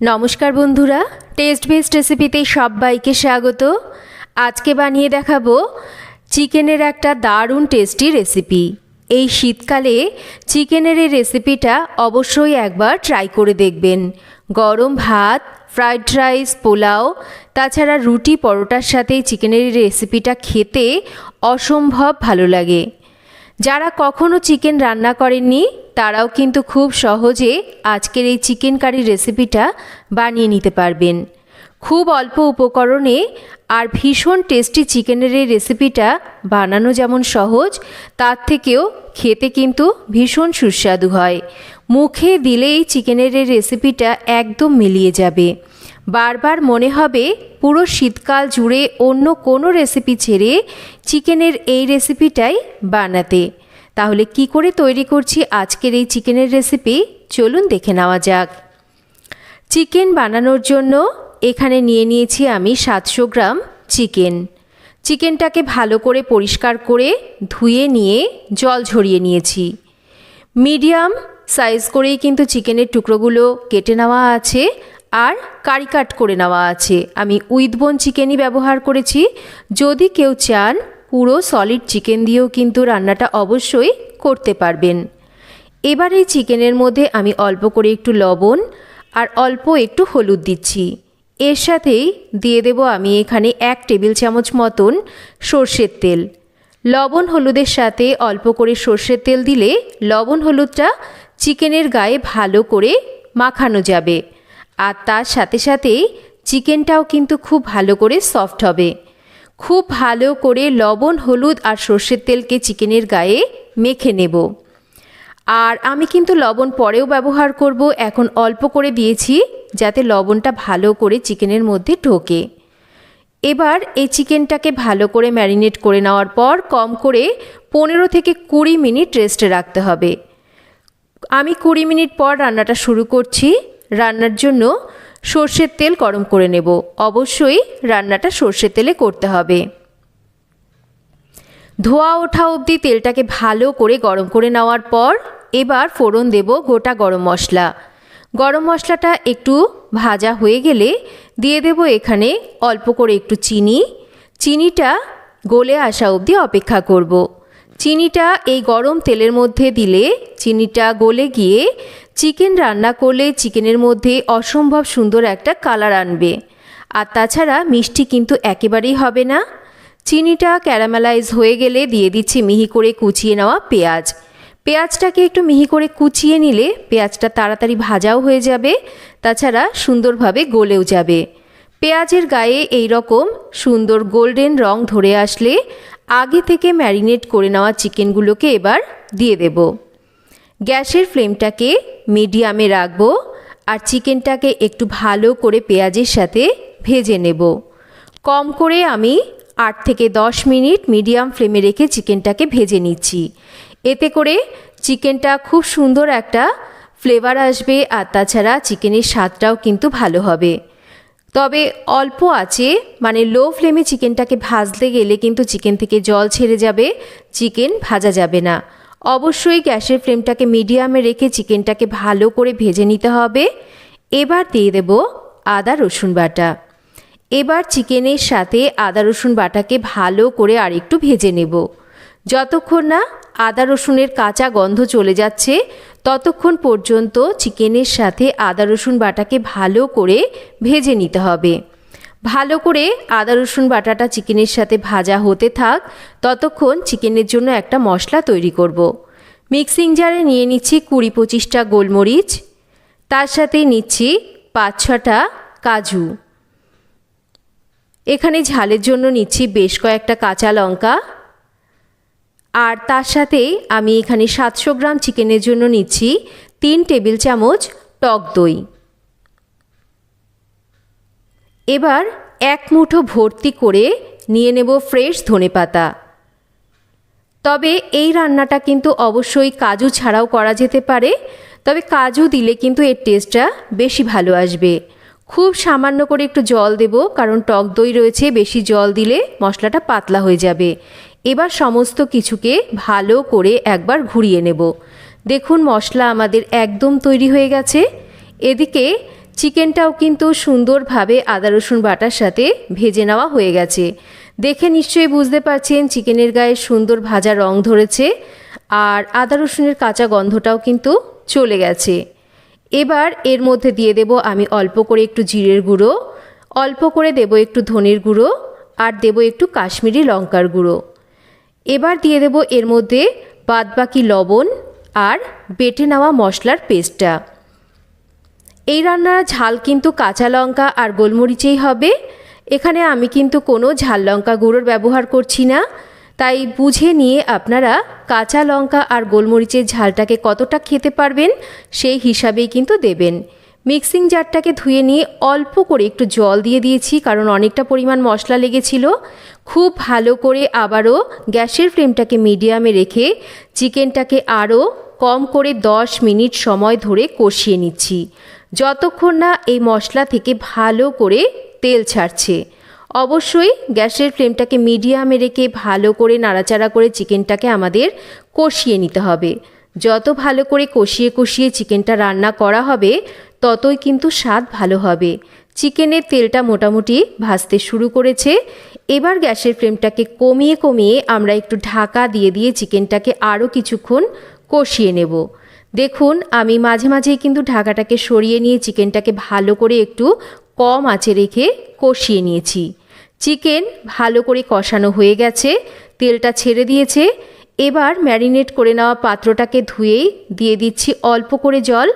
নমস্কার বন্ধুরা test best রেসিপিতে সবাইকে স্বাগত। আজকে বানিয়ে দেখাবো চিকেনের একটা দারুণ টেস্টি রেসিপি এই শীতকালে চিকেনের এই রেসিপিটা অবশ্যই একবার ট্রাই করে দেখবেন। গরম ভাত ফ্রাইড রাইস পোলাও, তাছাড়া রুটি পরোটার সাথে চিকেনের রেসিপিটা খেতে অসম্ভব ভালো লাগে। যারা কখনো চিকেন রান্না করেননি, তারাও কিন্তু খুব সহজে আজকের এই চিকেন কারি রেসিপিটা বানিয়ে নিতে পারবেন। খুব অল্প উপকরণে আর ভীষণ টেস্টি চিকেনের এই রেসিপিটা বানানো যেমন সহজ, তার থেকেও খেতে কিন্তু ভীষণ সুস্বাদু হয়। মুখে দিলেই চিকেনের এই রেসিপিটা একদম মিলিয়ে যাবে। বারবার মনে হবে, পুরো শীতকাল জুড়ে অন্য কোনো রেসিপি ছেড়ে চিকেনের এই রেসিপিটাই বানাতে। তাহলে কি করে তৈরি করছি আজকের এই চিকেনের রেসিপি চলুন দেখে নেওয়া যাক। চিকেন বানানোর জন্য এখানে নিয়ে নিয়েছি আমি সাতশো গ্রাম চিকেন। চিকেনটাকে ভালো করে পরিষ্কার করে ধুয়ে নিয়ে জল ঝরিয়ে নিয়েছি। মিডিয়াম সাইজ করেই কিন্তু চিকেনের টুকরোগুলো কেটে নেওয়া আছে। আর কারি কাট করে নেওয়া আছে। আমি উইথ বোন চিকেনই ব্যবহার করেছি। যদি কেউ চান, পুরো সলিড চিকেন দিয়েও কিন্তু রান্নাটা অবশ্যই করতে পারবেন। এবার এই চিকেনের মধ্যে আমি অল্প করে একটু লবণ আর অল্প একটু হলুদ দিচ্ছি। এর সাথেই দিয়ে দেব আমি এখানে এক টেবিল চামচ মতন সর্ষের তেল। লবণ হলুদের সাথে অল্প করে সর্ষের তেল দিলে লবণ হলুদটা চিকেনের গায়ে ভালো করে মাখানো যাবে। আর তার সাথে সাথে চিকেনটাও কিন্তু খুব ভালো করে সফট হবে। খুব ভালো করে লবণ, হলুদ আর সর্ষের তেলকে চিকেনের গায়ে মেখে নেব। আর আমি কিন্তু লবণ পরেও ব্যবহার করব, এখন অল্প করে দিয়েছি যাতে লবণটা ভালো করে চিকেনের মধ্যে ঢোকে। এবার এই চিকেনটাকে ভালো করে ম্যারিনেট করে নেওয়ার পর কম করে পনেরো থেকে কুড়ি মিনিট রেস্টে রাখতে হবে। আমি কুড়ি মিনিট পর রান্নাটা শুরু করছি। রান্নার জন্য সর্ষের তেল গরম করে নেব। অবশ্যই রান্নাটা সর্ষের তেলে করতে হবে। ধোয়া ওঠা অবধি তেলটাকে ভালো করে গরম করে নেওয়ার পর এবার ফোড়ন দেব গোটা গরম মশলা। গরম মশলাটা একটু ভাজা হয়ে গেলে দিয়ে দেব এখানে অল্প করে একটু চিনি। চিনিটা গলে আসা অবধি অপেক্ষা করব। চিনিটা এই গরম তেলের মধ্যে দিলে চিনিটা গলে গিয়ে চিকেন রান্না করলে চিকেনের মধ্যে অসম্ভব সুন্দর একটা কালার আনবে। আর তাছাড়া মিষ্টি কিন্তু একেবারেই হবে না। চিনিটা ক্যারামেলাইজ হয়ে গেলে দিয়ে দিচ্ছি মিহি করে কুচিয়ে নেওয়া পেঁয়াজ। পেঁয়াজটাকে একটু মিহি করে কুচিয়ে নিলে পেঁয়াজটা তাড়াতাড়ি ভাজাও হয়ে যাবে, তাছাড়া সুন্দরভাবে গলেও যাবে। পেঁয়াজের গায়ে এই রকম সুন্দর গোল্ডেন রং ধরে আসলে আগে থেকে ম্যারিনেট করে নেওয়া চিকেনগুলোকে এবার দিয়ে দেব। গ্যাসের ফ্লেমটাকে মিডিয়ামে রাখব আর চিকেনটাকে একটু ভালো করে পেঁয়াজের সাথে ভেজে নেব। কম করে আমি আট থেকে দশ মিনিট মিডিয়াম ফ্লেমে রেখে চিকেনটাকে ভেজে নিচ্ছি। এতে করে চিকেনটা খুব সুন্দর একটা ফ্লেভার আসবে আর তাছাড়া চিকেনের স্বাদটাও কিন্তু ভালো হবে। তবে অল্প আছে মানে লো ফ্লেমে চিকেনটাকে ভাজতে গেলে কিন্তু চিকেন থেকে জল ছেড়ে যাবে চিকেন ভাজা যাবে না। অবশ্যই গ্যাসের ফ্লেমটাকে মিডিয়ামে রেখে চিকেনটাকে ভালো করে ভেজে নিতে হবে। এবার দিয়ে দেব আদা, রসুন বাটা। এবার চিকেনের সাথে আদা, রসুন বাটাকে ভালো করে আরেকটু ভেজে নেব। যতক্ষণ না আদা, রসুনের কাঁচা গন্ধ চলে যাচ্ছে ততক্ষণ পর্যন্ত চিকেনের সাথে আদা, রসুন বাটাকে ভালো করে ভেজে নিতে হবে ভালো করে আদা, রসুন বাটাটা চিকেনের সাথে ভাজা হতে থাক, ততক্ষণ চিকেনের জন্য একটা মশলা তৈরি করব। মিক্সিং জারে নিয়ে নিচ্ছি কুড়ি পঁচিশটা গোলমরিচ, তার সাথে নিচ্ছি পাঁচ ছটা কাজু এখানে ঝালের জন্য নিচ্ছি বেশ কয়েকটা কাঁচা লঙ্কা আর তার সাথে আমি এখানে সাতশো গ্রাম চিকেনের জন্য নিচ্ছি তিন টেবিল চামচ টক দই। এবার এক মুঠো ভর্তি করে নিয়ে নেব ফ্রেশ ধনে পাতা। তবে এই রান্নাটা কিন্তু অবশ্যই কাজু ছাড়াও করা যেতে পারে, তবে কাজু দিলে কিন্তু এর টেস্টটা বেশি ভালো আসবে। খুব সামান্য করে একটু জল দেব, কারণ টক দই রয়েছে, বেশি জল দিলে মশলাটা পাতলা হয়ে যাবে। এবার সমস্ত কিছুকে ভালো করে একবার ঘুরিয়ে নেব। দেখুন, মশলা আমাদের একদম তৈরি হয়ে গেছে। এদিকে চিকেনটাও কিন্তু সুন্দরভাবে আদা রসুন বাটার সাথে ভেজে নেওয়া হয়ে গেছে। দেখে নিশ্চয়ই বুঝতে পারছেন, চিকেনের গায়ে সুন্দর ভাজা রং ধরেছে আর আদা রসুনের কাঁচা গন্ধটাও কিন্তু চলে গেছে। এবার এর মধ্যে দিয়ে দেব আমি অল্প করে একটু জিরের গুঁড়ো, অল্প করে দেব একটু ধনের গুঁড়ো আর দেব একটু কাশ্মীরি লঙ্কার গুঁড়ো। এবার দিয়ে দেব এর মধ্যে বাদবাকি লবণ আর বেটে নেওয়া মশলার পেস্টটা। এই রান্নার ঝাল কিন্তু কাঁচা লঙ্কা আর গোলমরিচেই হবে। এখানে আমি কিন্তু কোনো ঝাল লঙ্কা গুঁড়োর ব্যবহার করছি না। তাই বুঝে নিয়ে আপনারা কাঁচা লঙ্কা আর গোলমরিচের ঝালটাকে কতটা খেতে পারবেন সেই হিসাবেই কিন্তু দেবেন। মিক্সিং জারটাকে ধুয়ে নিয়ে অল্প করে একটু জল দিয়ে দিয়েছি, কারণ অনেকটা পরিমাণ মশলা লেগেছিল। খুব ভালো করে আবারও গ্যাসের ফ্লেমটাকে মিডিয়ামে রেখে চিকেনটাকে আরও কম করে 10 মিনিট সময় ধরে কষিয়ে নিচ্ছি। যতক্ষণ না এই মশলা থেকে ভালো করে তেল ছাড়ছে। অবশ্যই গ্যাসের ফ্লেমটাকে মিডিয়ামে রেখে ভালো করে নাড়াচাড়া করে চিকেনটাকে আমাদের কষিয়ে নিতে হবে। যত ভালো করে কষিয়ে কষিয়ে চিকেনটা রান্না করা হবে ততই কিন্তু স্বাদ ভালো হবে। চিকেনের তেলটা মোটামুটি ভাজতে শুরু করেছে। এবার গ্যাসের ফ্লেমটাকে কমিয়ে কমিয়ে আমরা একটু ঢাকা দিয়ে দিয়ে চিকেনটাকে আরও কিছুক্ষণ কষিয়ে নেব। দেখুন, আমি মাঝে মাঝেই কিন্তু ঢাকাটাকে সরিয়ে নিয়ে চিকেনটাকে ভালো করে একটু কম আঁচে রেখে কষিয়ে নিয়েছি। চিকেন ভালো করে কষানো হয়ে গেছে, তেলটা ছেড়ে দিয়েছে। এবার ম্যারিনেট করে নেওয়া পাত্রটাকে ধুয়েই দিয়ে দিচ্ছি অল্প করে জল,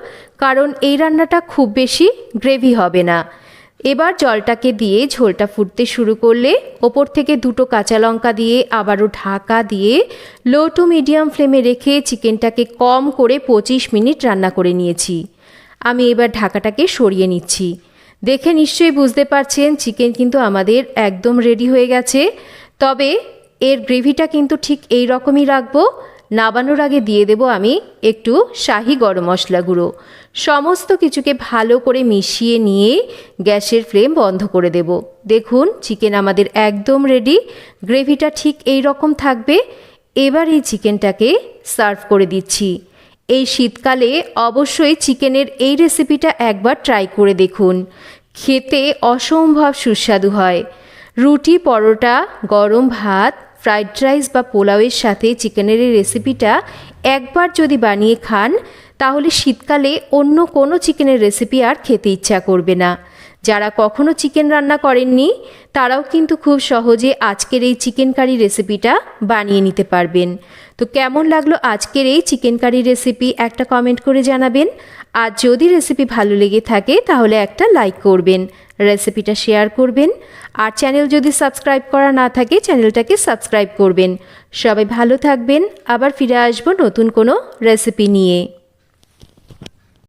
কারণ এই রান্নাটা খুব বেশি গ্রেভি হবে না। এবার জলটাকে দিয়ে ঝোলটা ফুটতে শুরু করলে ওপর থেকে দুটো কাঁচা লঙ্কা দিয়ে আবারও ঢাকা দিয়ে লো টু মিডিয়াম ফ্লেমে রেখে চিকেনটাকে কম করে পঁচিশ মিনিট রান্না করে নিয়েছি। আমি এবার ঢাকাটাকে সরিয়ে নিচ্ছি। দেখে নিশ্চয়ই বুঝতে পারছেন, চিকেন কিন্তু আমাদের একদম রেডি হয়ে গেছে। তবে এর গ্রেভিটা কিন্তু ঠিক এই রকমই রাখব। নাবানোর আগে দিয়ে দেব আমি একটু শাহি গরম মশলা গুঁড়ো। সমস্ত কিছুকে ভালো করে মিশিয়ে নিয়ে গ্যাসের ফ্লেম বন্ধ করে দেব। দেখুন, চিকেন আমাদের একদম রেডি। গ্রেভিটা ঠিক এই রকম থাকবে। এবার এই চিকেনটাকে সার্ভ করে দিচ্ছি। এই শীতকালে অবশ্যই চিকেনের এই রেসিপিটা একবার ট্রাই করে দেখুন। খেতে অসম্ভব সুস্বাদু হয়। রুটি পরোটা, গরম ভাত ফ্রাইড রাইস বা পোলাওয়ের সাথে চিকেনের এই রেসিপিটা একবার যদি বানিয়ে খান, তাহলে শীতকালে অন্য কোনো চিকেনের রেসিপি আর খেতে ইচ্ছা করবে না। যারা কখনো চিকেন রান্না করেননি, তারাও কিন্তু খুব সহজে আজকের এই চিকেন কারি রেসিপিটা বানিয়ে নিতে পারবেন। তো কেমন লাগল আজকের এই চিকেন কারি রেসিপি একটা কমেন্ট করে জানাবেন। আর যদি রেসিপি ভালো লেগে থাকে, তাহলে একটা লাইক করবেন, রেসিপিটা শেয়ার করবেন। আর চ্যানেল যদি সাবস্ক্রাইব করা না থাকে, চ্যানেলটাকে সাবস্ক্রাইব করবেন। সবাই ভালো থাকবেন, আবার ফিরে আসব নতুন কোনো রেসিপি নিয়ে।